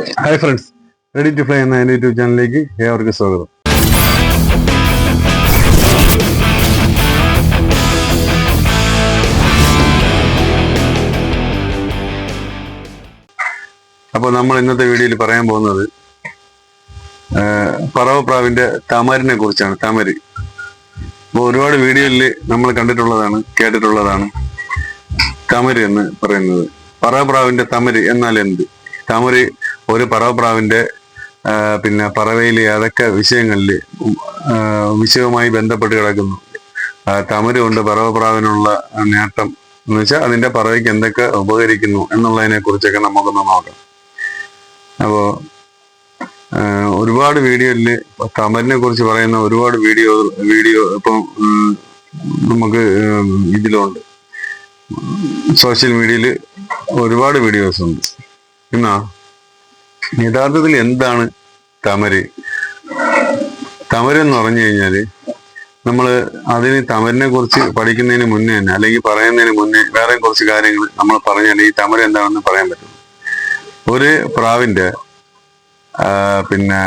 Hi friends ready to fly എന്ന എന്റെ YouTube ചാനലിലേക്ക് ഏവർക്കും സ്വാഗതം. അപ്പോൾ നമ്മൾ ഇന്നത്തെ വീഡിയോയിൽ പറയാൻ പോകുന്നത് പറവപ്രാവിന്റെ തമരിനെ കുറിച്ചാണ് തമര്. അപ്പോൾ ഒരുപാട് വീഡിയോയിൽ നമ്മൾ കണ്ടിട്ടുള്ളതാണ് കേട്ടിട്ടുള്ളതാണ് തമര് എന്ന് പറയുന്നത്. പറവപ്രാവിന്റെ തമര് എന്നാൽ എന്ത്? തമര് ഒരു പറവപ്രാവിന്റെ പിന്നെ പറവയിലെ ഏതൊക്കെ വിഷയങ്ങളിൽ വിഷയവുമായി ബന്ധപ്പെട്ട് കിടക്കുന്നു. തമരുകൊണ്ട് തമര് കൊണ്ട് പറവപ്രാവിനുള്ള നേട്ടം എന്ന് വെച്ചാൽ അതിന്റെ പറവയ്ക്ക് എന്തൊക്കെ ഉപകരിക്കുന്നു എന്നുള്ളതിനെ കുറിച്ചൊക്കെ നമുക്കൊന്ന് നോക്കാം. അപ്പോ ആ, ഒരുപാട് വീഡിയോയിൽ തമരിനെ കുറിച്ച് പറയുന്ന ഒരുപാട് വീഡിയോ വീഡിയോ ഇപ്പൊ നമുക്ക് ഇതിലുണ്ട്. സോഷ്യൽ മീഡിയയിൽ ഒരുപാട് വീഡിയോസ് ഉണ്ട് എന്നാ? യഥാർത്ഥത്തിൽ എന്താണ് തമര്? തമരെന്ന് പറഞ്ഞു കഴിഞ്ഞാൽ നമ്മൾ അതിന് തമരിനെ കുറിച്ച് പഠിക്കുന്നതിന് മുന്നേ തന്നെ അല്ലെങ്കിൽ പറയുന്നതിന് മുന്നേ വേറെ കുറച്ച് കാര്യങ്ങൾ നമ്മൾ പറഞ്ഞാൽ ഈ തമര എന്താണെന്ന് പറയാൻ പറ്റും ഒരു പ്രാവിന്റെ പിന്നെ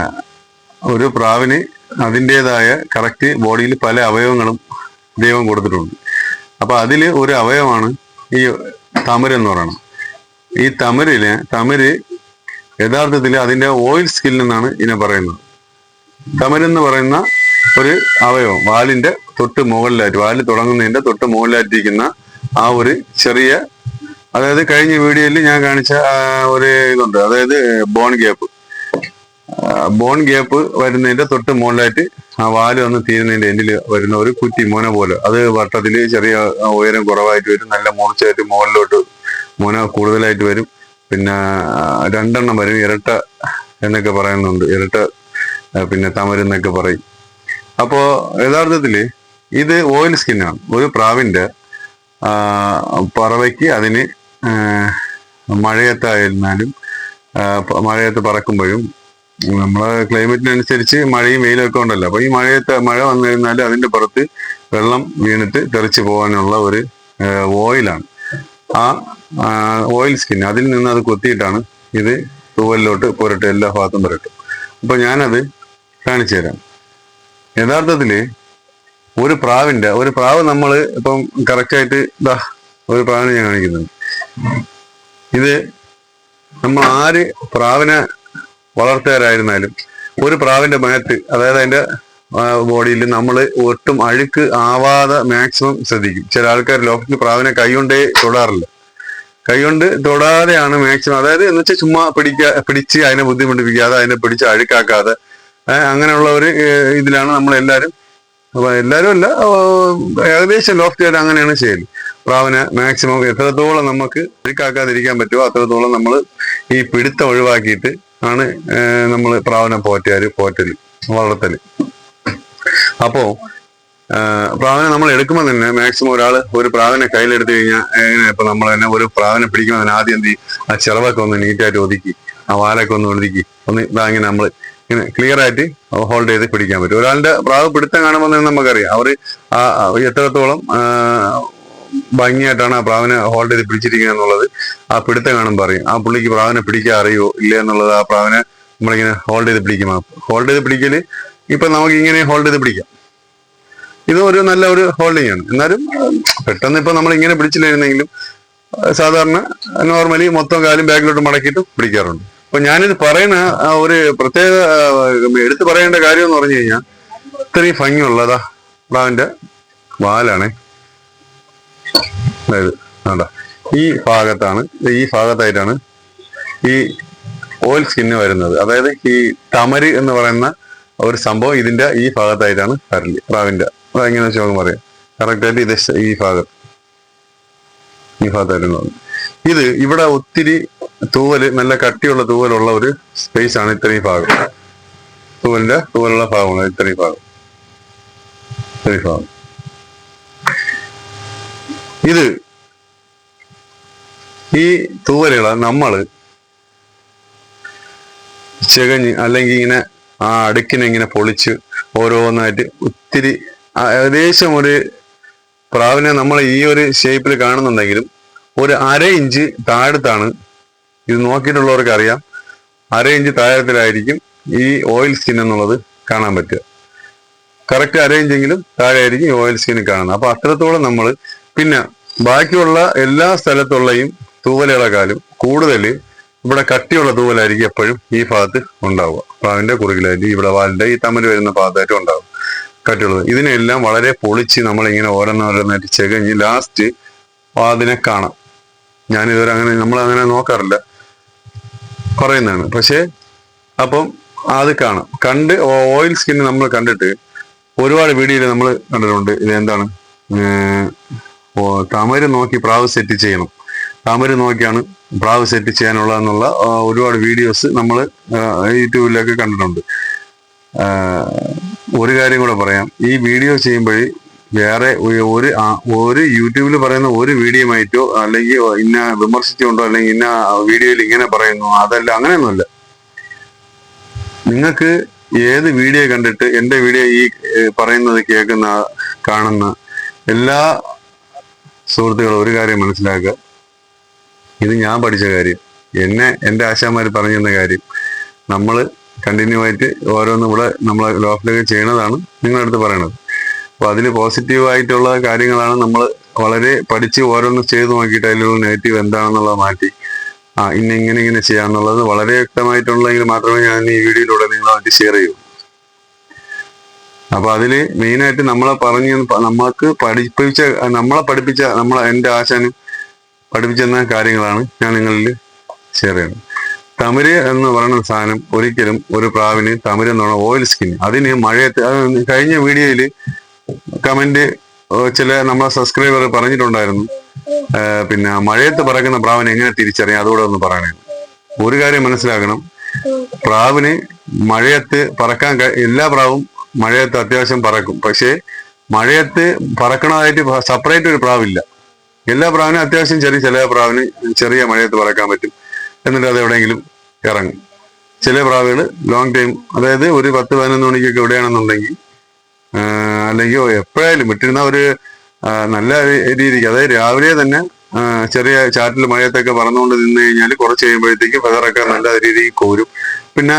ഒരു പ്രാവിന് അതിന്റെതായ കറക്റ്റ് ബോഡിയിൽ പല അവയവങ്ങളും ദൈവം കൊടുത്തിട്ടുണ്ട്. അപ്പൊ അതിൽ ഒരു അവയവമാണ് ഈ തമര് എന്ന് പറയുന്നത് ഈ തമരിൽ തമര് യഥാർത്ഥത്തിൽ അതിന്റെ ഓയിൽ സ്കിൽ എന്നാണ് ഇതിനെ പറയുന്നത്. തമരെന്ന് പറയുന്ന ഒരു അവയവം വാലിന്റെ തൊട്ട് മുകളിലായിട്ട് വാൽ തുടങ്ങുന്നതിന്റെ തൊട്ട് മുകളിലായിട്ടിരിക്കുന്ന ആ ഒരു ചെറിയ അതായത് കഴിഞ്ഞ വീഡിയോയിൽ ഞാൻ കാണിച്ച ഒരു ഇതുണ്ട്. അതായത് ബോൺ ഗ്യാപ്പ് ബോൺ ഗ്യാപ്പ് വരുന്നതിന്റെ തൊട്ട് മുകളിലായിട്ട് ആ വാൽ വന്ന് തീരുന്നതിന്റെ എൻഡിൽ വരുന്ന ഒരു കുറ്റി മോന പോലെ. അത് വട്ടത്തിൽ ചെറിയ ഉയരം കുറവായിട്ട് വരും. നല്ല മൂർച്ചയായിട്ട് മുകളിലോട്ട് മോന കൂടുതലായിട്ട് വരും. പിന്നെ രണ്ടെണ്ണം വരും. ഇരട്ട എന്നൊക്കെ പറയുന്നുണ്ട്. ഇരട്ട പിന്നെ തമരെന്നൊക്കെ പറയും. അപ്പോൾ യഥാർത്ഥത്തിൽ ഇത് ഓയിൽ സ്കിന്നാണ് ഒരു പ്രാവിന്റെ പറവയ്ക്ക് അതിന് മഴയത്തായിരുന്നാലും മഴയത്ത് പറക്കുമ്പോഴും നമ്മളെ ക്ലൈമറ്റിനനുസരിച്ച് മഴയും വെയിലും ഒക്കെ ഉണ്ടല്ലോ. അപ്പോൾ ഈ മഴയത്ത് മഴ വന്നു കഴിഞ്ഞാൽ അതിന്റെ പുറത്ത് വെള്ളം വീണിട്ട് തെറിച്ച് പോകാനുള്ള ഒരു ഓയിലാണ് ആ, ഓയിൽ സ്കിൻ അതിൽ നിന്ന് അത് കൊത്തിയിട്ടാണ് ഇത് തൂവലിലോട്ട് പുരട്ട് എല്ലാ ഭാഗത്തും പുരട്ടും അപ്പൊ ഞാനത് കാണിച്ചു തരാം. യഥാർത്ഥത്തിൽ ഒരു പ്രാവിന്റെ ഒരു പ്രാവ് നമ്മൾ ഇപ്പം കറക്റ്റായിട്ട് ഇതാ ഒരു പ്രാവിനെ ഞാൻ കാണിക്കുന്നത് ഇത് നമ്മൾ ആര് പ്രാവിനെ വളർത്തുകാരായിരുന്നാലും ഒരു പ്രാവിന്റെ മേത്ത് അതായത് അതിന്റെ ബോഡിയിൽ നമ്മൾ ഒട്ടും അഴുക്ക് ആവാതെ മാക്സിമം ശ്രദ്ധിക്കും. ചില ആൾക്കാർ ലോകത്തിൽ പ്രാവിനെ കൈകൊണ്ടേ തൊടാറില്ല. കൈകൊണ്ട് തൊടാതെയാണ് മാക്സിമം അതായത് എന്ന് വെച്ചാൽ ചുമ്മാ പിടിക്കാ പിടിച്ച് അതിനെ ബുദ്ധിമുട്ടിപ്പിക്കാതെ അതിനെ പിടിച്ച് അഴുക്കാക്കാതെ. അങ്ങനെയുള്ള ഒരു ഇതിലാണ് നമ്മൾ എല്ലാവരും അപ്പൊ എല്ലാവരും അല്ല ഏകദേശം ലോഫ്റ്റ് അങ്ങനെയാണ് ചെയ്യൽ. പ്രാവിനെ മാക്സിമം എത്രത്തോളം നമുക്ക് അഴുക്കാക്കാതിരിക്കാൻ പറ്റുമോ അത്രത്തോളം നമ്മൾ ഈ പിടുത്തം ഒഴിവാക്കിയിട്ട് ആണ് നമ്മൾ പ്രാവിനെ പോറ്റാർ പോറ്റൽ വളർത്തൽ. അപ്പോ പ്രാവിനെ നമ്മൾ എടുക്കുമ്പോൾ തന്നെ മാക്സിമം ഒരാൾ ഒരു പ്രാവിനെ കയ്യിലെടുത്ത് കഴിഞ്ഞാൽ എങ്ങനെ ഇപ്പൊ നമ്മൾ തന്നെ ഒരു പ്രാവിനെ പിടിക്കുമ്പോൾ തന്നെ ആദ്യം എന്ത് ആ ചിറവൊക്കെ ഒന്ന് നീറ്റായിട്ട് ഒതുക്കി ആ വാലൊക്കെ ഒന്ന് ഒതുക്കി ഒന്ന് ഇതാ ഇങ്ങനെ നമ്മൾ ഇങ്ങനെ ക്ലിയർ ആയിട്ട് ഹോൾഡ് ചെയ്ത് പിടിക്കാൻ പറ്റും. ഒരാളുടെ പ്രാവ് പിടുത്തം കാണുമ്പോൾ തന്നെ നമുക്കറിയാം അവർ ആ എത്രത്തോളം ഭംഗിയായിട്ടാണ് ആ പ്രാവിനെ ഹോൾഡ് ചെയ്ത് പിടിച്ചിരിക്കുന്നത് എന്നുള്ളത് ആ പിടുത്തം കാണുമ്പോൾ അറിയും. ആ പുള്ളിക്ക് പ്രാവിനെ പിടിക്കാൻ അറിയോ ഇല്ല എന്നുള്ളത് ആ പ്രാവിനെ നമ്മളിങ്ങനെ ഹോൾഡ് ചെയ്ത് പിടിക്കും ഹോൾഡ് ചെയ്ത് പിടിക്കൽ ഇപ്പൊ നമുക്ക് ഇങ്ങനെ ഹോൾഡ് ചെയ്ത് പിടിക്കാം. ഇത് ഒരു നല്ല ഒരു ഹോൾഡിംഗ് ആണ്. എന്നാലും പെട്ടെന്ന് ഇപ്പൊ നമ്മൾ ഇങ്ങനെ പിടിച്ചില്ലായിരുന്നെങ്കിലും സാധാരണ നോർമലി മൊത്തം കാലും ബാക്കിലോട്ട് മടക്കിയിട്ട് പിടിക്കാറുണ്ട്. അപ്പൊ ഞാനിത് പറയുന്ന ഒരു പ്രത്യേക എടുത്തു പറയേണ്ട കാര്യം എന്ന് പറഞ്ഞു കഴിഞ്ഞാൽ ഇത്രയും ഭംഗിയുള്ളതാ പ്ലാവിന്റെ വാലാണ്. അതായത് വേണ്ട ഈ ഭാഗത്താണ് ഈ ഭാഗത്തായിട്ടാണ് ഈ ഓയിൽ സ്കിന്ന് വരുന്നത്. അതായത് ഈ തമര് എന്ന് പറയുന്ന ഒരു സംഭവം ഇതിന്റെ ഈ ഭാഗത്തായിട്ടാണ് വരൽ പ്രാവിന്റെ അതെങ്ങനെ വെച്ചാൽ നമുക്ക് പറയാം. കറക്റ്റായിട്ട് ഇത് ഈ ഭാഗത്ത് ഈ ഭാഗത്തായിരുന്നു ഇത് ഇവിടെ ഒത്തിരി തൂവൽ നല്ല കട്ടിയുള്ള തൂവലുള്ള ഒരു സ്പേസ് ആണ് ഇത്രയും ഭാഗം. തൂവലിന്റെ തൂവലുള്ള ഭാഗമാണ് ഇത്രയും ഭാഗം. ഇത്രയും ഭാഗം. ഇത് ഈ തൂവലുകളെ നമ്മൾ ചെകഞ്ഞ് അല്ലെങ്കിൽ ഇങ്ങനെ ആ അടുക്കിനെ ഇങ്ങനെ പൊളിച്ച് ഓരോന്നായിട്ട് ഒത്തിരി ഏകദേശം ഒരു പ്രാവിനെ നമ്മൾ ഈ ഒരു ഷേപ്പിൽ കാണുന്നുണ്ടെങ്കിലും ഒരു അര ഇഞ്ച് താഴത്താണ്. ഇത് നോക്കിയിട്ടുള്ളവർക്ക് അറിയാം അര ഇഞ്ച് താഴത്തിലായിരിക്കും ഈ ഓയിൽ സ്കിൻ എന്നുള്ളത് കാണാൻ പറ്റുക. കറക്റ്റ് അര ഇഞ്ചെങ്കിലും താഴെ ആയിരിക്കും ഈ ഓയിൽ സ്കിൻ കാണുന്നത്. അപ്പൊ അത്രത്തോളം നമ്മൾ പിന്നെ ബാക്കിയുള്ള എല്ലാ സ്ഥലത്തുള്ളയും തൂവലുകളെക്കാളും കൂടുതൽ ഇവിടെ കട്ടിയുള്ള തൂവലായിരിക്കും എപ്പോഴും ഈ ഭാഗത്ത് ഉണ്ടാവുക. പ്രാവിന്റെ കുറുകിലായിട്ട് ഇവിടെ വാലിന്റെ ഈ തമ്മിൽ വരുന്ന ഭാഗത്തായിട്ട് ഉണ്ടാവും കട്ടിയുള്ളത്. ഇതിനെല്ലാം വളരെ പൊളിച്ച് നമ്മൾ ഇങ്ങനെ ഓരോന്നോരോന്നായിട്ട് ചെകഞ്ഞ് ലാസ്റ്റ് അതിനെ കാണാം. ഞാനിതുവരെ അങ്ങനെ നമ്മൾ അങ്ങനെ നോക്കാറില്ല. പറയുന്നതാണ്. പക്ഷേ അപ്പം അത് കാണാം. കണ്ട് ഓയിൽ സ്കിൻ നമ്മൾ കണ്ടിട്ട് ഒരുപാട് വീഡിയോയിൽ നമ്മൾ കണ്ടിട്ടുണ്ട്. ഇത് എന്താണ് തമര് നോക്കി പ്രാവ് സെറ്റ് ചെയ്യണം. തമര് നോക്കിയാണ് പ്രാവ് സെറ്റ് ചെയ്യാനുള്ളതെന്നുള്ള ഒരുപാട് വീഡിയോസ് നമ്മൾ യൂട്യൂബിലൊക്കെ കണ്ടിട്ടുണ്ട്. ഒരു കാര്യം കൂടെ പറയാം. ഈ വീഡിയോ ചെയ്യുമ്പോൾ വേറെ ഒരു- ഒരു യൂട്യൂബിൽ പറയുന്ന ഒരു വീഡിയോ ആയിട്ടോ അല്ലെങ്കിൽ ഇന്ന വിമർശിച്ചുകൊണ്ടോ അല്ലെങ്കിൽ ഇന്ന വീഡിയോയിൽ ഇങ്ങനെ പറയുന്നു അതല്ല അങ്ങനെയൊന്നുമല്ല. നിങ്ങൾക്ക് ഏത് വീഡിയോ കണ്ടിട്ട് എന്റെ വീഡിയോ ഈ പറയുന്നത് കേൾക്കുന്ന കാണുന്ന എല്ലാ സുഹൃത്തുക്കളും ഒരു കാര്യം മനസ്സിലാക്കുക. ഇത് ഞാൻ പഠിച്ച കാര്യം. എന്നെ എന്റെ ആശാമാർ പറഞ്ഞു തന്ന കാര്യം. നമ്മൾ കണ്ടിന്യൂ ആയിട്ട് ഓരോന്നും ഇവിടെ നമ്മൾ ലോഫിലൊക്കെ ചെയ്യണതാണ് നിങ്ങളടുത്ത് പറയണത്. അപ്പൊ അതിൽ പോസിറ്റീവ് ആയിട്ടുള്ള കാര്യങ്ങളാണ് നമ്മൾ വളരെ പഠിച്ച് ഓരോന്ന് ചെയ്ത് നോക്കിയിട്ട് അതിലുള്ള നെഗറ്റീവ് എന്താണെന്നുള്ളത് മാറ്റി ആ ഇന്ന ഇങ്ങനെ ഇങ്ങനെ ചെയ്യാന്നുള്ളത് വളരെ വ്യക്തമായിട്ടുള്ളെങ്കിൽ മാത്രമേ ഞാൻ ഈ വീഡിയോയിലൂടെ നിങ്ങളുമായിട്ട് ഷെയർ ചെയ്യൂ. അപ്പൊ അതിൽ മെയിനായിട്ട് നമ്മളെ പറഞ്ഞ് നമ്മൾക്ക് പഠിപ്പിച്ച നമ്മളെ പഠിപ്പിച്ച നമ്മളെ എന്റെ ആശാനും പഠിപ്പിച്ചെന്ന കാര്യങ്ങളാണ് ഞാൻ നിങ്ങളിൽ ഷെയർ ചെയ്യുന്നത് തമിര് എന്ന് പറയുന്ന സാധനം ഒരിക്കലും ഒരു പ്രാവിന് തമിര് എന്ന് പറഞ്ഞ ഓയിൽ സ്കിൻ അതിന് മഴയത്ത് കഴിഞ്ഞ വീഡിയോയിൽ കമന്റ് ചില നമ്മളെ സബ്സ്ക്രൈബർ പറഞ്ഞിട്ടുണ്ടായിരുന്നു. പിന്നെ മഴയത്ത് പറക്കുന്ന പ്രാവിനെ എങ്ങനെ തിരിച്ചറിയാം? അതുകൂടെ ഒന്ന് പറയണേ. ഒരു കാര്യം മനസ്സിലാക്കണം. പ്രാവിന് മഴയത്ത് പറക്കാൻ എല്ലാ പ്രാവും മഴയത്ത് അത്യാവശ്യം പറക്കും. പക്ഷേ മഴയത്ത് പറക്കണതായിട്ട് സെപ്പറേറ്റ് ഒരു പ്രാവില്ല. എല്ലാ പ്രാവിനും അത്യാവശ്യം ചെറിയ ചില പ്രാവിന് ചെറിയ മഴയത്ത് പറക്കാൻ പറ്റും. എന്നിട്ട് അത് എവിടെയെങ്കിലും ഇറങ്ങും. ചില പ്രാവുകൾ ലോങ് ടൈം അതായത് ഒരു പത്ത് പതിനൊന്ന് മണിക്കൊക്കെ എവിടെയാണെന്നുണ്ടെങ്കിൽ ആഹ് അല്ലെങ്കിൽ എപ്പോഴായാലും വിട്ടിരുന്ന ഒരു നല്ല രീതിക്ക് അതായത് രാവിലെ തന്നെ ചെറിയ ചാറ്റിൽ മഴയത്തൊക്കെ പറന്നുകൊണ്ട് നിന്ന് കഴിഞ്ഞാൽ കുറച്ച് കഴിയുമ്പോഴത്തേക്ക് ഫെതറൊക്കെ നല്ല രീതിയിൽ കോരും. പിന്നെ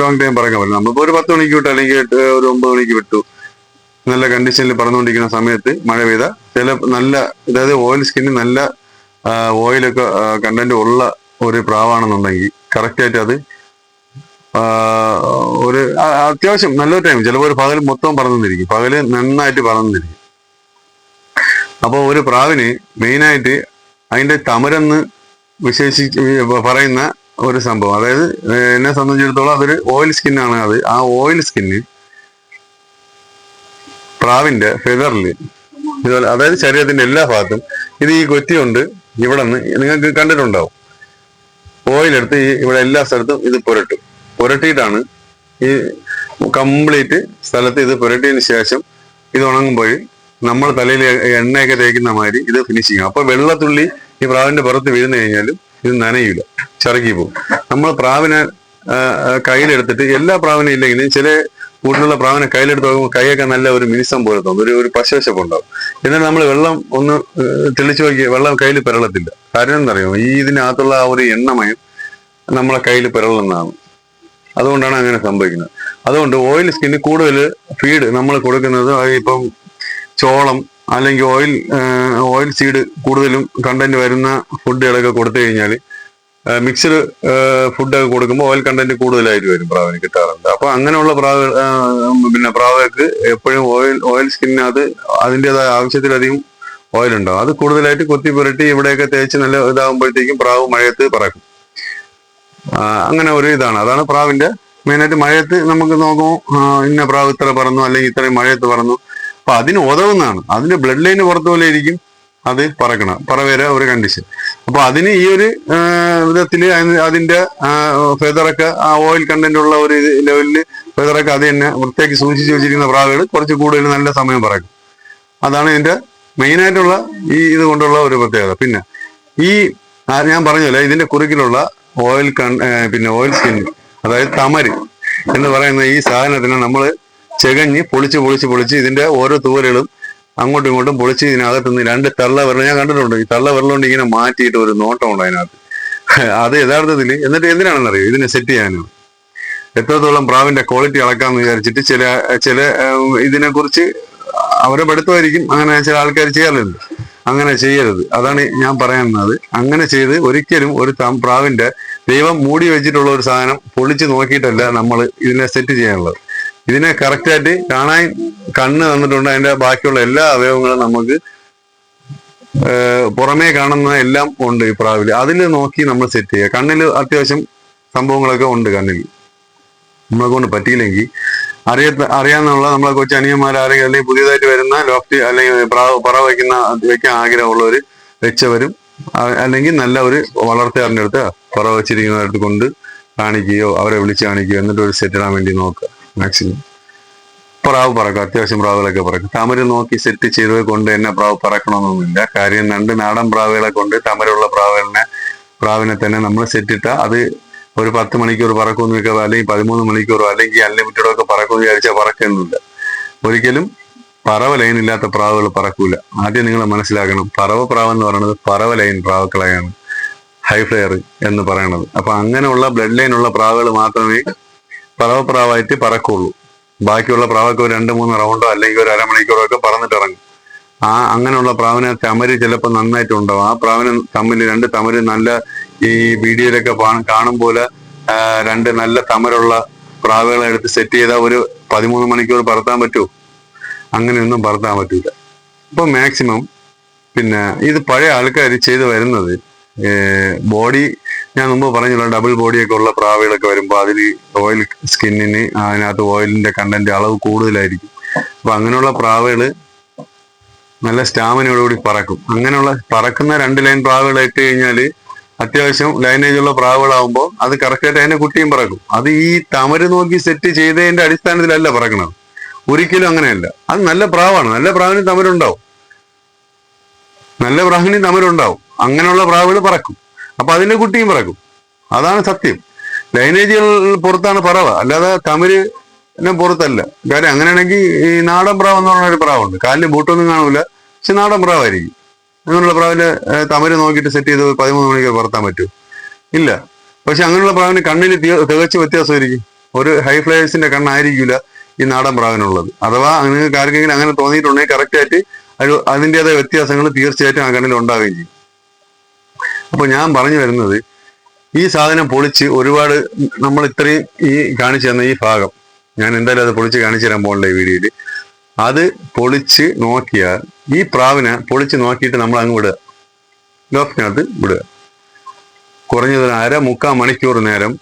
ലോങ് ടൈം പറക്കാൻ പറ്റും നമ്മളിപ്പോൾ ഒരു പത്ത് മണിക്ക് വിട്ടു അല്ലെങ്കിൽ ഒരു ഒമ്പത് മണിക്ക് വിട്ടു. നല്ല കണ്ടീഷനിൽ പറന്നുകൊണ്ടിരിക്കുന്ന സമയത്ത് മഴ പെയ്ത ചില നല്ല അതായത് ഓയിൽ സ്കിന്നിൽ നല്ല ഓയിലൊക്കെ കണ്ടന്റ് ഉള്ള ഒരു പ്രാവാണെന്നുണ്ടെങ്കിൽ കറക്റ്റ് ആയിട്ട് അത്. ഒരു അത്യാവശ്യം നല്ലൊരു ടൈം ചിലപ്പോൾ ഒരു പകൽ മൊത്തം പറന്നിരിക്കും. പകൽ നന്നായിട്ട് പറന്നിരിക്കും. അപ്പോൾ ഒരു പ്രാവിന് മെയിനായിട്ട് അതിന്റെ തമരെന്ന് വിശേഷി പറയുന്ന ഒരു സംഭവം. അതായത് എന്നെ സംബന്ധിച്ചിടത്തോളം അതൊരു ഓയിൽ സ്കിന്നാണ് അത്. ആ ഓയിൽ സ്കിന്ന് പ്രാവിന്റെ ഫെദറിൽ ഇതുപോലെ അതായത് ശരീരത്തിന്റെ എല്ലാ ഭാഗത്തും ഇത് ഈ കൊത്തി കൊണ്ട് ഇവിടെ നിന്ന് നിങ്ങൾക്ക് കണ്ടിട്ടുണ്ടാവും. ഓയിലെടുത്ത് ഈ ഇവിടെ എല്ലാ സ്ഥലത്തും ഇത് പുരട്ടും. പുരട്ടിയിട്ടാണ് ഈ കംപ്ലീറ്റ് സ്ഥലത്ത് ഇത് പുരട്ടിയതിന് ശേഷം ഇത് ഉണങ്ങുമ്പോൾ നമ്മൾ തലയിൽ എണ്ണയൊക്കെ തേക്കുന്ന മാതിരി ഇത് ഫിനിഷ് ചെയ്യും. അപ്പൊ വെള്ളത്തുള്ളി ഈ പ്രാവിന്റെ പുറത്ത് വീഴുന്നു കഴിഞ്ഞാലും ഇത് നനയില്ല ചറുക്കി പോകും. നമ്മൾ പ്രാവിനെ കയ്യിലെടുത്തിട്ട് എല്ലാ പ്രാവിനും ഇല്ലെങ്കിലും ചില കൂട്ടിലുള്ള പ്രാവിനെ കയ്യിലെടുത്ത് നോക്കുമ്പോൾ കൈയൊക്കെ നല്ല ഒരു മിനിസം പോലെ തോന്നും. ഒരു ഒരു പശവശപ്പ് ഉണ്ടാവും. എന്നാൽ നമ്മൾ വെള്ളം ഒന്ന് തെളിച്ചു നോക്കി വെള്ളം കയ്യിൽ പെരളത്തില്ല. കാരണം എന്തറിയോ ഈ ഇതിനകത്തുള്ള ആ ഒരു എണ്ണമയം നമ്മളെ കയ്യിൽ പെരളെന്നാണ് അതുകൊണ്ടാണ് അങ്ങനെ സംഭവിക്കുന്നത്. അതുകൊണ്ട് ഓയിൽ സ്കിന്ന് കൂടുതൽ ഫീഡ് നമ്മൾ കൊടുക്കുന്നത് ഇപ്പം ചോളം അല്ലെങ്കിൽ ഓയിൽ ഓയിൽ സീഡ് കൂടുതലും കണ്ടന്റ് വരുന്ന ഫുഡുകളൊക്കെ കൊടുത്തു കഴിഞ്ഞാൽ മിക്സഡ് ഒക്കെ കൊടുക്കുമ്പോൾ ഓയിൽ കണ്ടന്റ് കൂടുതലായിട്ട് വരും പ്രാവിന് കിട്ടാറുണ്ട്. അപ്പൊ അങ്ങനെയുള്ള പ്രാവ് പിന്നെ പ്രാവക്ക് എപ്പോഴും ഓയിൽ ഓയിൽ സ്കിന്നിനകത്ത് അതിന്റെതായ ആവശ്യത്തിലധികം ഓയിൽ ഉണ്ടാവും. അത് കൂടുതലായിട്ട് കൊത്തി പുരട്ടി ഇവിടെയൊക്കെ തേച്ച് നല്ല ഇതാകുമ്പോഴത്തേക്കും പ്രാവ് മഴയത്ത് പറക്കും. അങ്ങനെ ഒരു ഇതാണ്. അതാണ് പ്രാവിന്റെ മെയിനായിട്ട് മഴയത്ത് നമുക്ക് നോക്കും ഇന്ന പ്രാവ് ഇത്ര പറന്നു അല്ലെങ്കിൽ ഇത്രയും മഴയത്ത് പറന്നു. അപ്പൊ അതിന് ഉതവുന്നതാണ് അതിന്റെ ബ്ലഡ് ലൈന് പുറത്തുപോലെ ഇരിക്കും. അത് പറക്കണം. പറവേര ഒരു കണ്ടീഷൻ അപ്പൊ അതിന് ഈ ഒരു വിധത്തിൽ അതിന്റെ ഫെദറൊക്കെ ആ ഓയിൽ കണ്ടന്റ് ഉള്ള ഒരു ലെവലിൽ ഫെദറൊക്കെ അത് തന്നെ വൃത്തിയാക്കി സൂക്ഷിച്ചു വെച്ചിരിക്കുന്ന പ്രാവുകൾ കുറച്ച് കൂടുതൽ നല്ല സമയം പറക്കും. അതാണ് ഇതിന്റെ മെയിൻ ആയിട്ടുള്ള ഈ ഇത് കൊണ്ടുള്ള ഒരു പ്രത്യേകത. പിന്നെ ഈ ഞാൻ പറഞ്ഞല്ലോ ഇതിന്റെ കുറുക്കിലുള്ള ഓയിൽ കൺ പിന്നെ ഓയിൽ സ്കിൻ അതായത് തമര് എന്ന് പറയുന്ന ഈ സാധനത്തിനെ നമ്മൾ ചെകഞ്ഞ് പൊളിച്ച് പൊളിച്ച് പൊളിച്ച് ഇതിന്റെ ഓരോ തൂവലുകളും അങ്ങോട്ടും ഇങ്ങോട്ടും പൊളിച്ച് ഇതിനകത്ത് നിന്ന് രണ്ട് തള്ള വിരൽ ഞാൻ കണ്ടിട്ടുണ്ട് ഈ തള്ള വെള്ളം കൊണ്ട് ഇങ്ങനെ മാറ്റിയിട്ട് ഒരു നോട്ടമുണ്ട് അതിനകത്ത്. അത് യഥാർത്ഥത്തിൽ എന്നിട്ട് എന്തിനാണെന്നറിയോ? ഇതിനെ സെറ്റ് ചെയ്യാനോ. എത്രത്തോളം പ്രാവിന്റെ ക്വാളിറ്റി അളക്കാന്ന് വിചാരിച്ചിട്ട് ചില ചില ഇതിനെ കുറിച്ച് അവരെ പഠിത്തമായിരിക്കും. അങ്ങനെ ചില ആൾക്കാർ ചെയ്യാറുണ്ട്. അങ്ങനെ ചെയ്യരുത്. അതാണ് ഞാൻ പറയുന്നത്. അങ്ങനെ ചെയ്ത് ഒരിക്കലും ഒരു പ്രാവിന്റെ ദൈവം മൂടി വെച്ചിട്ടുള്ള ഒരു സാധനം പൊളിച്ച് നോക്കിയിട്ടല്ല നമ്മൾ ഇതിനെ സെറ്റ് ചെയ്യാനുള്ളത്. ഇതിനെ കറക്റ്റായിട്ട് കാണാൻ കണ്ണ് തന്നിട്ടുണ്ട്. അതിന്റെ ബാക്കിയുള്ള എല്ലാ അവയവങ്ങളും നമുക്ക് പുറമേ കാണുന്ന എല്ലാം ഉണ്ട് ഈ പ്രാവിൽ. അതിൽ നോക്കി നമ്മൾ സെറ്റ് ചെയ്യുക. കണ്ണിൽ അത്യാവശ്യം സംഭവങ്ങളൊക്കെ ഉണ്ട് കണ്ണിൽ നമ്മളെ കൊണ്ട് പറ്റിയില്ലെങ്കിൽ അറിയ അറിയാന്നുള്ള നമ്മളെ കൊച്ചു അനിയന്മാർ ആരെങ്കിലും അല്ലെങ്കിൽ പുതിയതായിട്ട് വരുന്ന ലോഫ്റ്റ് അല്ലെങ്കിൽ പ്രാവ് പറ വയ്ക്കുന്ന വയ്ക്കാൻ ആഗ്രഹമുള്ളവർ വെച്ചവരും അല്ലെങ്കിൽ നല്ല ഒരു വളർത്തുകാരന്റെ അടുത്ത് പറ വെച്ചിരിക്കുന്നവരുടെ കൊണ്ട് കാണിക്കുകയോ അവരെ വിളിച്ച് കാണിക്കുകയോ എന്നിട്ട് ഒരു സെറ്റ് ഇടാൻ വേണ്ടി നോക്കുക. മാക്സിമം പ്രാവ് പറക്കും അത്യാവശ്യം പ്രാവുകളൊക്കെ പറക്കും. തമര് നോക്കി സെറ്റ് ചെയ്തത് കൊണ്ട് തന്നെ പ്രാവ് പറക്കണമെന്നൊന്നുമില്ല. കാര്യം രണ്ട് നാടൻ പ്രാവുകളെ കൊണ്ട് തമരുള്ള പ്രാവുകളിനെ പ്രാവിനെ തന്നെ നമ്മൾ സെറ്റിട്ട അത് ഒരു പത്ത് മണിക്കൂർ പറക്കുമെന്ന് വെക്കാതെ അല്ലെങ്കിൽ പതിമൂന്ന് മണിക്കൂറോ അല്ലെങ്കിൽ അൺലിമിറ്റഡോ ഒക്കെ പറക്കുമെന്ന് വിചാരിച്ചാൽ പറക്കുന്നില്ല ഒരിക്കലും പറവ ലൈൻ ഇല്ലാത്ത പ്രാവുകൾ പറക്കൂല. ആദ്യം നിങ്ങൾ മനസ്സിലാക്കണം. പറവ പ്രാവ് എന്ന് പറയുന്നത് പറവ ലൈൻ പ്രാവുക്കളെയാണ്. ഹൈ ഫ്ലെയർ എന്ന് പറയുന്നത് അപ്പൊ അങ്ങനെയുള്ള ബ്ലഡ് ലൈൻ ഉള്ള പ്രാവുകൾ മാത്രമേ പറവ പ്രാവായിട്ട് പറക്കുള്ളൂ. ബാക്കിയുള്ള പ്രാവൊക്കെ ഒരു രണ്ട് മൂന്ന് റൗണ്ടോ അല്ലെങ്കിൽ ഒരു അരമണിക്കൂറോ ഒക്കെ പറന്നിട്ട് ഇറങ്ങും ആ അങ്ങനെയുള്ള പ്രാവിനെ തമര് ചിലപ്പോൾ നന്നായിട്ടുണ്ടാവും. ആ പ്രാവിന് തമ്മിൽ രണ്ട് തമര് നല്ല ഈ വീഡിയോയിലൊക്കെ കാണും പോലെ രണ്ട് നല്ല തമരുള്ള പ്രാവുകളെ എടുത്ത് സെറ്റ് ചെയ്താൽ ഒരു പതിമൂന്ന് മണിക്കൂർ പറത്താൻ പറ്റുമോ അങ്ങനെയൊന്നും പറത്താൻ പറ്റൂല. ഇപ്പൊ മാക്സിമം പിന്നെ ഇത് പഴയ ആൾക്കാർ ചെയ്തു വരുന്നത് ബോഡി ഞാൻ മുമ്പ് പറഞ്ഞല്ലോ ഡബിൾ ബോഡിയൊക്കെ ഉള്ള പ്രാവുകളൊക്കെ വരുമ്പോൾ അതിൽ ഓയിൽ സ്കിന്നിന് അതിനകത്ത് ഓയിലിന്റെ കണ്ടന്റ് അളവ് കൂടുതലായിരിക്കും. അപ്പൊ അങ്ങനെയുള്ള പ്രാവുകൾ നല്ല സ്റ്റാമിനയോടുകൂടി പറക്കും. അങ്ങനെയുള്ള പറക്കുന്ന രണ്ട് ലൈൻ പ്രാവുകൾ ഇട്ട് കഴിഞ്ഞാൽ അത്യാവശ്യം ലൈനേജ് ഉള്ള പ്രാവുകളാവുമ്പോൾ അത് കറക്റ്റായിട്ട് അതിന്റെ കുട്ടിയും പറക്കും. അത് ഈ തമര് നോക്കി സെറ്റ് ചെയ്തതിന്റെ അടിസ്ഥാനത്തിലല്ല പറക്കണത്. ഒരിക്കലും അങ്ങനെയല്ല. അത് നല്ല പ്രാവാണ്. നല്ല പ്രാവിന് തമരുണ്ടാവും. നല്ല പ്രാവിന് തമരുണ്ടാവും. അങ്ങനെയുള്ള പ്രാവുകൾ പറക്കും. അപ്പൊ അതിന്റെ കുട്ടിയും പറക്കും. അതാണ് സത്യം. ലൈനേജുകൾ പുറത്താണ് പറവ. അല്ലാതെ തമിഴിനെ പുറത്തല്ല. കാര്യം അങ്ങനെയാണെങ്കിൽ ഈ നാടൻ പ്രാവ് എന്ന് പറഞ്ഞ ഒരു പ്രാവുണ്ട്. കാലിന് ബൂട്ടൊന്നും കാണൂല. പക്ഷെ നാടൻ പ്രാവായിരിക്കും. അങ്ങനെയുള്ള പ്രാവിന് തമിഴ് നോക്കിയിട്ട് സെറ്റ് ചെയ്ത് പതിമൂന്ന് മണിക്ക് പറത്താൻ പറ്റൂ. ഇല്ല. പക്ഷെ അങ്ങനെയുള്ള പ്രാവിന് കണ്ണിന് തികച്ച് വ്യത്യാസമായിരിക്കും. ഒരു ഹൈ ഫ്ലയേഴ്സിന്റെ കണ്ണായിരിക്കില്ല ഈ നാടൻ പ്രാവിനുള്ളത്. അഥവാ അങ്ങനെ ആർക്കെങ്കിലും അങ്ങനെ തോന്നിയിട്ടുണ്ടെങ്കിൽ കറക്റ്റ് ആയിട്ട് അത് അതിന്റെതായ വ്യത്യാസങ്ങൾ തീർച്ചയായിട്ടും ആ കണ്ണിൽ ഉണ്ടാവുകയും ചെയ്യും. അപ്പൊ ഞാൻ പറഞ്ഞു വരുന്നത് ഈ സാധനം പൊളിച്ച് ഒരുപാട് നമ്മൾ ഇത്രയും ഈ കാണിച്ചു തന്ന ഈ ഭാഗം ഞാൻ എന്തായാലും അത് പൊളിച്ച് കാണിച്ചു തരാൻ പോകണ്ട ഈ വീഡിയോയിൽ അത് പൊളിച്ച് നോക്കിയാൽ ഈ പ്രാവിനെ പൊളിച്ച് നോക്കിയിട്ട് നമ്മൾ അങ്ങ് വിടുക. ലോഫ്റ്റിനകത്ത് വിടുക. കുറഞ്ഞത് അര മുക്കാൽ മണിക്കൂർ നേരം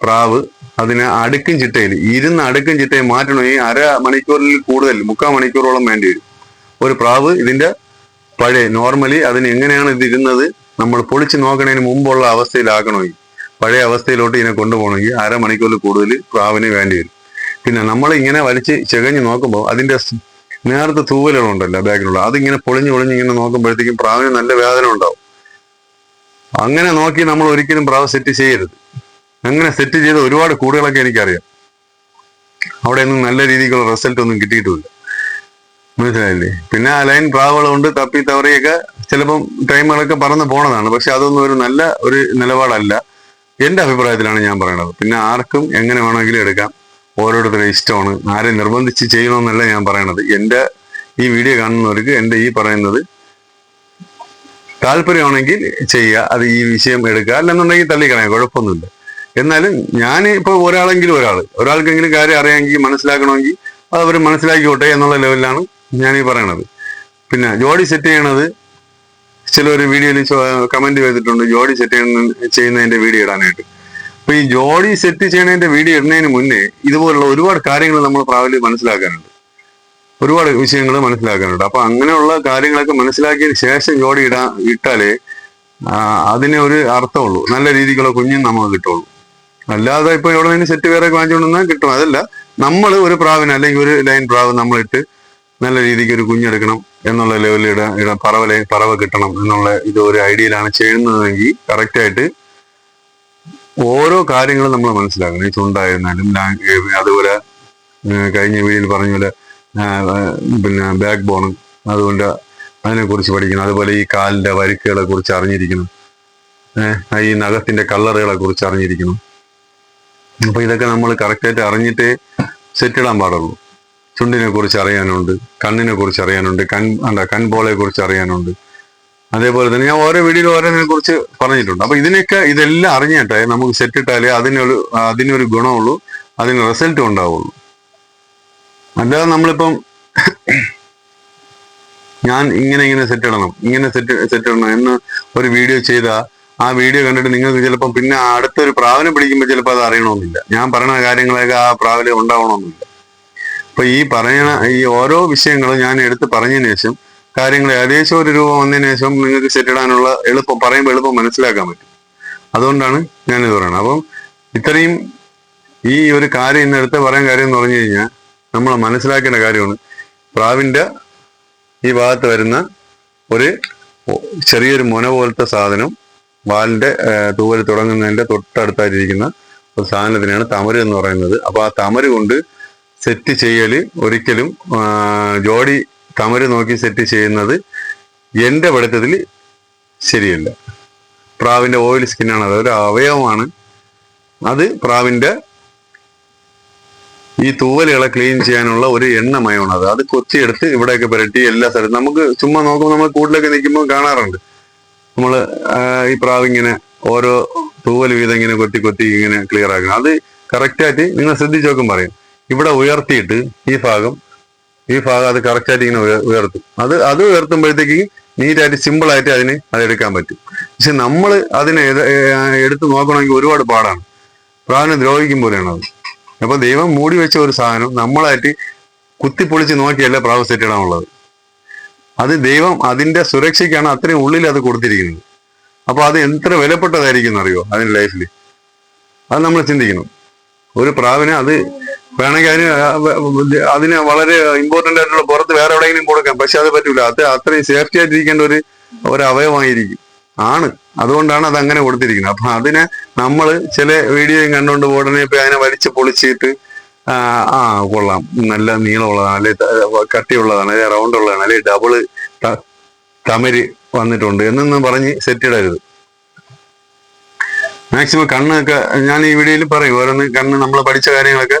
പ്രാവ് അതിനെ അടുക്കും ചിട്ടയിൽ ഇരുന്ന് അടുക്കും ചിട്ടയിൽ മാറ്റണം. ഈ അര മണിക്കൂറിൽ കൂടുതൽ മുക്കാൽ മണിക്കൂറോളം വേണ്ടി വരും. ഒരു പ്രാവ് ഇതിന്റെ പഴയ നോർമലി അതിന് എങ്ങനെയാണ് ഇത് ഇരുന്നത്? നമ്മൾ പൊളിച്ച് നോക്കണതിന് മുമ്പുള്ള അവസ്ഥയിലാക്കണമെങ്കിൽ പഴയ അവസ്ഥയിലോട്ട് ഇതിനെ കൊണ്ടുപോകണമെങ്കിൽ അരമണിക്കൂറിൽ കൂടുതൽ പ്രാവിന് വേണ്ടി വരും. പിന്നെ നമ്മൾ ഇങ്ങനെ വലിച്ച് ചെകഞ്ഞ് നോക്കുമ്പോൾ അതിന്റെ നേരത്തെ തൂവലുകളുണ്ടല്ലോ ബാക്കിലുള്ള. അതിങ്ങനെ പൊളിഞ്ഞ് പൊളിഞ്ഞ് ഇങ്ങനെ നോക്കുമ്പോഴത്തേക്കും പ്രാവിന് നല്ല വേദന ഉണ്ടാവും. അങ്ങനെ നോക്കി നമ്മൾ ഒരിക്കലും പ്രാവ് സെറ്റ് ചെയ്യരുത്. അങ്ങനെ സെറ്റ് ചെയ്ത ഒരുപാട് കൂടുകളൊക്കെ എനിക്കറിയാം. അവിടെ ഒന്നും നല്ല രീതിക്കുള്ള റിസൾട്ട് ഒന്നും കിട്ടിയിട്ടുമില്ല മനസ്സിലായില്ലേ? പിന്നെ ആ ലൈൻ പ്രാവുകളുണ്ട് തപ്പി തവറിയൊക്കെ ചിലപ്പം ടൈമുകളൊക്കെ പറന്ന് പോണതാണ്. പക്ഷെ അതൊന്നും ഒരു നല്ല ഒരു നിലപാടല്ല. എന്റെ അഭിപ്രായത്തിലാണ് ഞാൻ പറയുന്നത് പിന്നെ ആർക്കും എങ്ങനെ വേണമെങ്കിലും എടുക്കാം. ഓരോരുത്തരുടെ ഇഷ്ടമാണ്. ആരെ നിർബന്ധിച്ച് ചെയ്യണമെന്നല്ല ഞാൻ പറയണത്. എന്റെ ഈ വീഡിയോ കാണുന്നവർക്ക് എന്റെ ഈ പറയുന്നത് താല്പര്യമാണെങ്കിൽ ചെയ്യുക. അത് ഈ വിഷയം എടുക്കുക. അല്ലെന്നുണ്ടെങ്കിൽ തള്ളിക്കളയാം. കുഴപ്പമൊന്നുമില്ല. എന്നാലും ഞാൻ ഇപ്പൊ ഒരാളെങ്കിലും ഒരാൾ ഒരാൾക്കെങ്കിലും കാര്യം അറിയാമെങ്കിൽ മനസ്സിലാക്കണമെങ്കിൽ അത് അവർ മനസ്സിലാക്കിക്കോട്ടെ എന്നുള്ള ലെവലിലാണ് ഞാൻ ഈ പറയണത്. പിന്നെ ജോഡി സെറ്റ് ചെയ്യണത് ചിലർ വീഡിയോയിൽ കമന്റ് ചെയ്തിട്ടുണ്ട് ജോഡി സെറ്റ് ചെയ്യുന്ന ചെയ്യുന്നതിന്റെ വീഡിയോ ഇടാനായിട്ട്. അപ്പൊ ഈ ജോഡി സെറ്റ് ചെയ്യുന്നതിന്റെ വീഡിയോ ഇടുന്നതിന് മുന്നേ ഇതുപോലുള്ള ഒരുപാട് കാര്യങ്ങൾ നമ്മൾ പ്രാവലി മനസ്സിലാക്കാനുണ്ട്. ഒരുപാട് വിഷയങ്ങൾ മനസ്സിലാക്കാനുണ്ട്. അപ്പൊ അങ്ങനെയുള്ള കാര്യങ്ങളൊക്കെ മനസ്സിലാക്കിയതിന് ശേഷം ജോഡി ഇടാ ഇട്ടാലേ അതിനെ ഒരു അർത്ഥമുള്ളൂ. നല്ല രീതിക്കുള്ള കുഞ്ഞും നമുക്ക് കിട്ടുള്ളൂ. അല്ലാതെ ഇപ്പൊ എവിടെ നിന്ന് സെറ്റ് വേറെ വാങ്ങിച്ചുകൊണ്ടുവന്നാൽ കിട്ടും. അതല്ല നമ്മൾ ഒരു പ്രാവിന് അല്ലെങ്കിൽ ഒരു ലൈൻ പ്രാവ് നമ്മളിട്ട് നല്ല രീതിക്ക് ഒരു കുഞ്ഞെടുക്കണം. എന്നുള്ള ലെവലിൽ ഇട ഇട പറവ ലൈൻ പറവ കിട്ടണം എന്നുള്ള ഇത് ഒരു ഐഡിയയിലാണ് ചെയ്യുന്നതെങ്കിൽ കറക്റ്റായിട്ട് ഓരോ കാര്യങ്ങളും നമ്മൾ മനസ്സിലാക്കണം. ഈ ചുണ്ടായിരുന്നാലും അതുപോലെ കഴിഞ്ഞ വീഡിയോയിൽ പറഞ്ഞ പോലെ പിന്നെ ബാക്ക് ബോൺ അതുകൊണ്ട് അതിനെ കുറിച്ച് പഠിക്കണം. അതുപോലെ ഈ കാലിന്റെ വരിക്കുകളെ കുറിച്ച് അറിഞ്ഞിരിക്കണം. ഈ നഖത്തിന്റെ കളറുകളെ കുറിച്ച് അറിഞ്ഞിരിക്കണം. അപ്പൊ ഇതൊക്കെ നമ്മൾ കറക്റ്റായിട്ട് അറിഞ്ഞിട്ടേ സെറ്റ് ഇടാൻ പാടുള്ളൂ. ചുണ്ടിനെ കുറിച്ച് അറിയാനുണ്ട് കണ്ണിനെ കുറിച്ച് അറിയാനുണ്ട് കൺ എന്താ കൺപോളെ കുറിച്ച് അറിയാനുണ്ട്. അതേപോലെ തന്നെ ഞാൻ ഓരോ വീഡിയോയിൽ ഓരോന്നിനെ കുറിച്ച് പറഞ്ഞിട്ടുണ്ട്. അപ്പൊ ഇതിനൊക്കെ ഇതെല്ലാം അറിഞ്ഞിട്ടേ നമുക്ക് സെറ്റ് ഇട്ടാലേ അതിനൊരു അതിനൊരു ഗുണമുള്ളൂ അതിന് റിസൾട്ടും ഉണ്ടാവുള്ളൂ. അല്ലാതെ നമ്മളിപ്പം ഞാൻ ഇങ്ങനെ ഇങ്ങനെ സെറ്റ് ഇടണം ഇങ്ങനെ സെറ്റ് സെറ്റ് ഇടണം എന്ന് ഒരു വീഡിയോ ചെയ്താൽ ആ വീഡിയോ കണ്ടിട്ട് നിങ്ങൾക്ക് ചിലപ്പം പിന്നെ അടുത്തൊരു പ്രാവിനെ പിടിക്കുമ്പോൾ ചിലപ്പോൾ അത് അറിയണമെന്നില്ല. ഞാൻ പറയുന്ന കാര്യങ്ങളൊക്കെ ആ പ്രാവിൽ ഉണ്ടാവണമെന്നില്ല. അപ്പൊ ഈ പറയണ ഈ ഓരോ വിഷയങ്ങളും ഞാൻ എടുത്ത് പറഞ്ഞതിന് ശേഷം കാര്യങ്ങൾ ഏകദേശം ഒരു രൂപ വന്നതിന് ശേഷം നിങ്ങൾക്ക് സെറ്റ് ഇടാനുള്ള എളുപ്പം പറയുമ്പോൾ എളുപ്പം മനസ്സിലാക്കാൻ പറ്റും. അതുകൊണ്ടാണ് ഞാനിത് പറയുന്നത്. അപ്പം ഇത്രയും ഈ ഒരു കാര്യം ഇന്ന് എടുത്ത് പറയാൻ കാര്യം എന്ന് പറഞ്ഞു കഴിഞ്ഞാൽ നമ്മൾ മനസ്സിലാക്കേണ്ട കാര്യമാണ്. പ്രാവിന്റെ ഈ ഭാഗത്ത് വരുന്ന ഒരു ചെറിയൊരു മുന പോലത്തെ സാധനം വാലിന്റെ തൂവൽ തുടങ്ങുന്നതിന്റെ തൊട്ടടുത്തായിട്ടിരിക്കുന്ന ഒരു സാധനത്തിനാണ് തമര് എന്ന് പറയുന്നത്. അപ്പൊ ആ തമര് കൊണ്ട് സെറ്റ് ചെയ്യൽ ഒരിക്കലും ജോഡി തമര് നോക്കി സെറ്റ് ചെയ്യുന്നത് എന്റെ പഠിത്തത്തിൽ ശരിയല്ല. പ്രാവിന്റെ ഓയിൽ സ്കിന്നാണ് അത് ഒരു അവയവമാണ്. അത് പ്രാവിന്റെ ഈ തൂവലുകളെ ക്ലീൻ ചെയ്യാനുള്ള ഒരു എണ്ണമയമാണ് അത്. അത് കൊത്തിയെടുത്ത് ഇവിടെയൊക്കെ പുരട്ടി എല്ലാ സ്ഥലത്തും. നമുക്ക് ചുമ്മാ നോക്കുമ്പോൾ നമ്മൾ കൂട്ടിലൊക്കെ നിൽക്കുമ്പോൾ കാണാറുണ്ട്. നമ്മൾ ഈ പ്രാവിങ്ങനെ ഓരോ തൂവൽ വീതം ഇങ്ങനെ കൊത്തി കൊത്തി ഇങ്ങനെ ക്ലിയർ ആക്കണം. അത് കറക്റ്റായിട്ട് നിങ്ങൾ ശ്രദ്ധിച്ചു നോക്കും പറയും ഇവിടെ ഉയർത്തിയിട്ട് ഈ ഭാഗം ഈ ഭാഗം അത് കറക്റ്റായിട്ട് ഇങ്ങനെ ഉയർത്തും. അത് അത് ഉയർത്തുമ്പോഴത്തേക്ക് നീറ്റായിട്ട് സിമ്പിൾ ആയിട്ട് അതിന് അത് എടുക്കാൻ പറ്റും. പക്ഷെ നമ്മൾ അതിനെ എടുത്തു നോക്കണമെങ്കിൽ ഒരുപാട് പാടാണ്. പ്രാവിനെ ദ്രോഹിക്കും പോലെയാണ് അത്. അപ്പൊ ദൈവം മൂടി വെച്ച ഒരു സാധനം നമ്മളായിട്ട് കുത്തിപ്പൊളിച്ച് നോക്കിയല്ല പ്രാവ് സെറ്റ് ഇടാനുള്ളത് അത് ദൈവം അതിന്റെ സുരക്ഷയ്ക്കാണ് അത്രയും ഉള്ളിൽ അത് കൊടുത്തിരിക്കുന്നത്. അപ്പൊ അത് എത്ര വിലപ്പെട്ടതായിരിക്കും എന്നറിയോ അതിന്റെ ലൈഫിൽ അത് നമ്മൾ ചിന്തിക്കണം. ഒരു പ്രാവിനെ അത് വേണമെങ്കിൽ അതിന് അതിന് വളരെ ഇമ്പോർട്ടന്റ് ആയിട്ടുള്ള പുറത്ത് വേറെ എവിടെയെങ്കിലും കൊടുക്കാം. പക്ഷെ അത് പറ്റൂല. അത് അത്രയും സേഫ്റ്റി ആയിട്ടിരിക്കേണ്ട ഒരു ഒരു അവയവമായിരിക്കും ആണ്. അതുകൊണ്ടാണ് അത് അങ്ങനെ കൊടുത്തിരിക്കുന്നത്. അപ്പൊ അതിനെ നമ്മൾ ചില വീഡിയോയും കണ്ടുകൊണ്ട് ഉടനെ ഇപ്പൊ അതിനെ വലിച്ച് പൊളിച്ചിട്ട് ആ കൊള്ളാം. നല്ല നീളമുള്ളതാണ് അല്ലെ കട്ടിയുള്ളതാണ് അല്ലെ റൗണ്ട് ഉള്ളതാണ് അല്ലെ ഡബിൾ തമര് വന്നിട്ടുണ്ട് എന്നൊന്നും പറഞ്ഞ് സെറ്റ് ഇടരുത്. മാക്സിമം കണ്ണൊക്കെ ഞാൻ ഈ വീഡിയോയിൽ പറയും. ഓരോന്ന് കണ്ണ് നമ്മൾ പഠിച്ച കാര്യങ്ങളൊക്കെ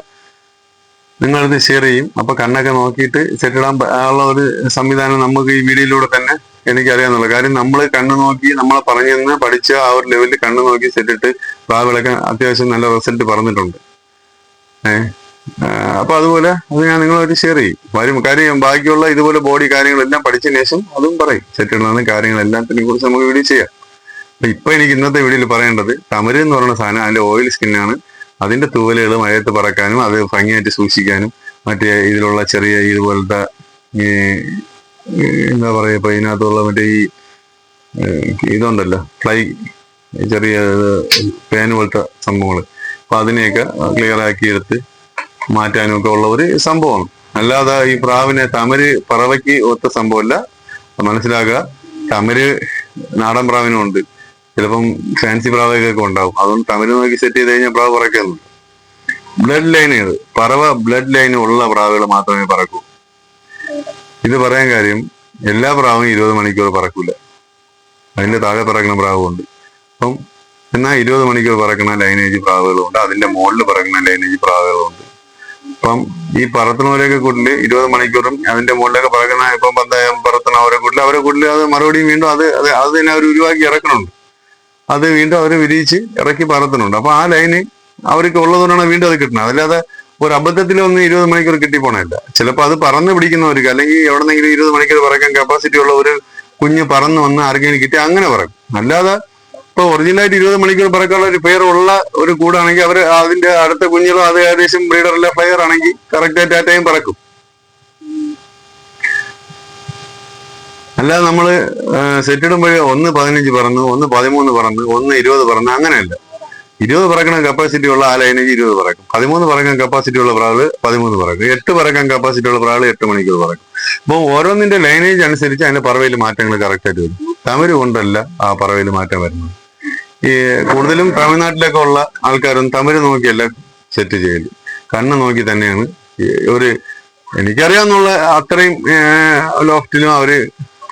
നിങ്ങളത് ഷെയർ ചെയ്യും. അപ്പൊ കണ്ണൊക്കെ നോക്കിയിട്ട് സെറ്റ് ഇടാൻ പ- ഉള്ള ഒരു സംവിധാനം നമുക്ക് ഈ വീഡിയോയിലൂടെ തന്നെ എനിക്കറിയാന്നുള്ള കാര്യം നമ്മൾ കണ്ണു നോക്കി നമ്മളെ പറഞ്ഞെന്ന് പഠിച്ച ആ ഒരു ലെവലിൽ കണ്ണ് നോക്കി സെറ്റ് ഇട്ട് പ്രാവുകളൊക്കെ അത്യാവശ്യം നല്ല റിസൾട്ട് പറഞ്ഞിട്ടുണ്ട്. ഏഹ് അപ്പൊ അതുപോലെ അത് ഞാൻ നിങ്ങളായിട്ട് ഷെയർ ചെയ്യും. വരും. കാര്യം ബാക്കിയുള്ള ഇതുപോലെ ബോഡി കാര്യങ്ങളെല്ലാം പഠിച്ചതിന് ശേഷം അതും പറയും. സെറ്റ് ഇടുന്ന കാര്യങ്ങളെല്ലാത്തിനെ കുറിച്ച് നമുക്ക് വീഡിയോ ചെയ്യാം. അപ്പൊ ഇപ്പൊ എനിക്ക് ഇന്നത്തെ വീഡിയോയിൽ പറയേണ്ടത് തമര് എന്ന് പറയുന്ന സാധനം അതിന്റെ ഓയിൽ സ്കിന്നാണ് അതിന്റെ തൂവലുകൾ മഴയത്ത് പറക്കാനും അത് ഭംഗിയായിട്ട് സൂക്ഷിക്കാനും മറ്റേ ഇതിലുള്ള ചെറിയ ഇതുപോലത്തെ എന്താ പറയാ ഇപ്പൊ ഇതിനകത്തുള്ള മറ്റേ ഈ ഇതുണ്ടല്ലോ ഫ്ലൈ ചെറിയ പേൻ പോലത്തെ സംഭവങ്ങൾ അപ്പൊ അതിനെയൊക്കെ ക്ലിയർ ആക്കി എടുത്ത് മാറ്റാനും ഒക്കെ ഉള്ള ഒരു സംഭവമാണ്. അല്ലാതെ ഈ പ്രാവിനെ തമര് പറവയ്ക്ക് ഒത്ത സംഭവമല്ല. മനസ്സിലാക്കുക തമര് നാടൻ പ്രാവിനും ഉണ്ട്. ചിലപ്പം ഫാൻസി പ്രാവൊക്കെ ഉണ്ടാവും. അതുകൊണ്ട് തമിഴ് നോക്കി സെറ്റ് ചെയ്ത് കഴിഞ്ഞാൽ പ്രാവ് പറക്കുന്നു ബ്ലഡ് ലൈൻ ഇത് പറവ ബ്ലഡ് ലൈൻ ഉള്ള പ്രാവുകൾ മാത്രമേ പറക്കൂ. ഇത് പറയാൻ കാര്യം എല്ലാ പ്രാവും ഇരുപത് മണിക്കൂർ പറക്കൂല. അതിന്റെ താഴെ പറക്കുന്ന പ്രാവുണ്ട്. അപ്പം എന്നാൽ ഇരുപത് മണിക്കൂർ പറക്കുന്ന ലൈനേജ് പ്രാവുകളുണ്ട്. അതിന്റെ മുകളിൽ പറക്കുന്ന ലൈനേജ് പ്രാവുകളുണ്ട്. അപ്പം ഈ പറത്തുന്നവരെയൊക്കെ കൂട്ടിൽ ഇരുപത് മണിക്കൂറും അതിന്റെ മുകളിലൊക്കെ പറക്കുന്ന ഇപ്പം പന്തായം പറത്തുന്ന അവരെ കൂട്ടിൽ അവരെ കൂട്ടിൽ അത് മറുപടിയും വീണ്ടും അത് അത് തന്നെ അവർ ഉരുവാക്കി ഇറക്കണുണ്ട് അത് വീണ്ടും അവർ വിരിയിച്ച് ഇറക്കി പറത്തുന്നുണ്ട് അപ്പൊ ആ ലൈന് അവർക്ക് ഉള്ളതുകൊണ്ടാണ് വീണ്ടും അത് കിട്ടുന്നത്. അല്ലാതെ ഒരു അബദ്ധത്തിൽ ഒന്ന് ഇരുപത് മണിക്കൂർ കിട്ടി പോണില്ല ചിലപ്പോൾ അത് പറന്ന് പിടിക്കുന്നവർക്ക് അല്ലെങ്കിൽ എവിടെന്നെങ്കിലും ഇരുപത് മണിക്കൂർ പറക്കാൻ കപ്പാസിറ്റി ഉള്ള ഒരു കുഞ്ഞ് പറന്ന് വന്ന് ആർക്കെങ്കിലും കിട്ടി അങ്ങനെ പറക്കും അല്ലാതെ ഇപ്പൊ ഒറിജിനലായിട്ട് ഇരുപത് മണിക്കൂർ പറക്കാനുള്ള ഒരു പെയർ ഉള്ള ഒരു കൂടാണെങ്കിൽ അവർ അതിന്റെ അടുത്ത കുഞ്ഞുകളും അത് ഏകദേശം ബ്രീഡറിലെ ഫ്ലയർ ആണെങ്കിൽ കറക്റ്റ് ആയിട്ട് ആ ടൈം പറക്കും. അല്ലാതെ നമ്മൾ സെറ്റ് ഇടുമ്പോഴേ ഒന്ന് പതിനഞ്ച് പറന്ന് ഒന്ന് പതിമൂന്ന് പറന്ന് ഒന്ന് ഇരുപത് പറന്ന് അങ്ങനെയല്ല. ഇരുപത് പറക്കണ കപ്പാസിറ്റി ഉള്ള ആ ലൈനേജ് ഇരുപത് പറക്കും. പതിമൂന്ന് പറക്കാൻ കപ്പാസിറ്റി ഉള്ള പ്രാവ് പതിമൂന്ന് പറക്കും. എട്ട് പറക്കാൻ കപ്പാസിറ്റി ഉള്ള പ്രാവ് എട്ട് മണിക്കൂർ പറക്കും. അപ്പോൾ ഓരോന്നിന്റെ ലൈനേജ് അനുസരിച്ച് അതിന്റെ പറവയിൽ മാറ്റങ്ങൾ കറക്റ്റായിട്ട് വരും. തമിഴ് കൊണ്ടല്ല ആ പറവയിൽ മാറ്റം വരുന്നത്. ഈ കൂടുതലും തമിഴ്നാട്ടിലൊക്കെ ഉള്ള ആൾക്കാരും തമിഴ് നോക്കിയല്ല സെറ്റ് ചെയ്യൽ. കണ്ണ് നോക്കി തന്നെയാണ്. ഒരു എനിക്കറിയാവുന്നുള്ള അത്രയും ലോഫ്റ്റിലും അവർ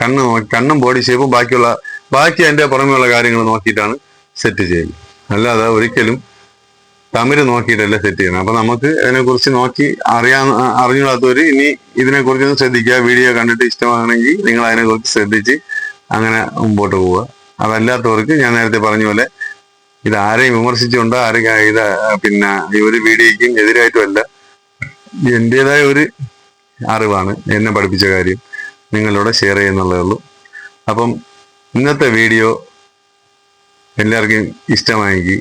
കണ്ണ് കണ്ണും ബോഡി ഷേപ്പും ബാക്കിയുള്ള ബാക്കി അതിന്റെ പുറമെയുള്ള കാര്യങ്ങൾ നോക്കിയിട്ടാണ് സെറ്റ് ചെയ്യുന്നത്. അല്ലാതെ ഒരിക്കലും തമിഴ് നോക്കിയിട്ടല്ല സെറ്റ് ചെയ്യണം അപ്പൊ നമുക്ക് അതിനെക്കുറിച്ച് നോക്കി അറിയാൻ അറിഞ്ഞൂടാത്തവര് ഇനി ഇതിനെക്കുറിച്ച് ശ്രദ്ധിക്കുക. വീഡിയോ കണ്ടിട്ട് ഇഷ്ടമാണെങ്കിൽ നിങ്ങൾ അതിനെക്കുറിച്ച് ശ്രദ്ധിച്ച് അങ്ങനെ മുമ്പോട്ട് പോവുക. അതല്ലാത്തവർക്ക് ഞാൻ നേരത്തെ പറഞ്ഞ പോലെ ഇത് ആരെയും വിമർശിച്ചുകൊണ്ടോ ആരും ഇത് പിന്നെ ഈ ഒരു വീഡിയോയ്ക്കും എതിരായിട്ടുമല്ല എന്റേതായ ഒരു അറിവാണ് എന്നെ പഠിപ്പിച്ച കാര്യം. നിങ്ങളോട് ഷെയർ ചെയ്യുന്നുള്ളതേ ഉള്ളൂ. അപ്പം ഇന്നത്തെ വീഡിയോ എല്ലാവർക്കും ഇഷ്ടമായെങ്കിൽ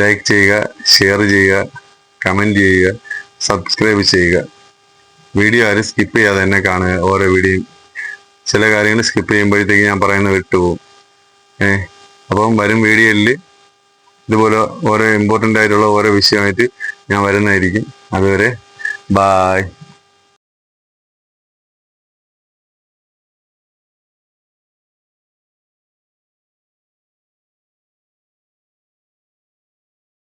ലൈക്ക് ചെയ്യുക ഷെയർ ചെയ്യുക കമന്റ് ചെയ്യുക സബ്സ്ക്രൈബ് ചെയ്യുക. വീഡിയോ ആരും സ്കിപ്പ് ചെയ്യാതെ തന്നെ കാണുക ഓരോ വീഡിയോയും ചില കാര്യങ്ങൾ സ്കിപ്പ് ചെയ്യുമ്പോഴത്തേക്ക് ഞാൻ പറയുന്നത് വിട്ടുപോകും. ഏ അപ്പം വരും വീഡിയോയിൽ ഇതുപോലെ ഓരോ ഇമ്പോർട്ടന്റ് ആയിട്ടുള്ള ഓരോ വിഷയമായിട്ട് ഞാൻ വരുന്നതായിരിക്കും. അതുവരെ ബായ്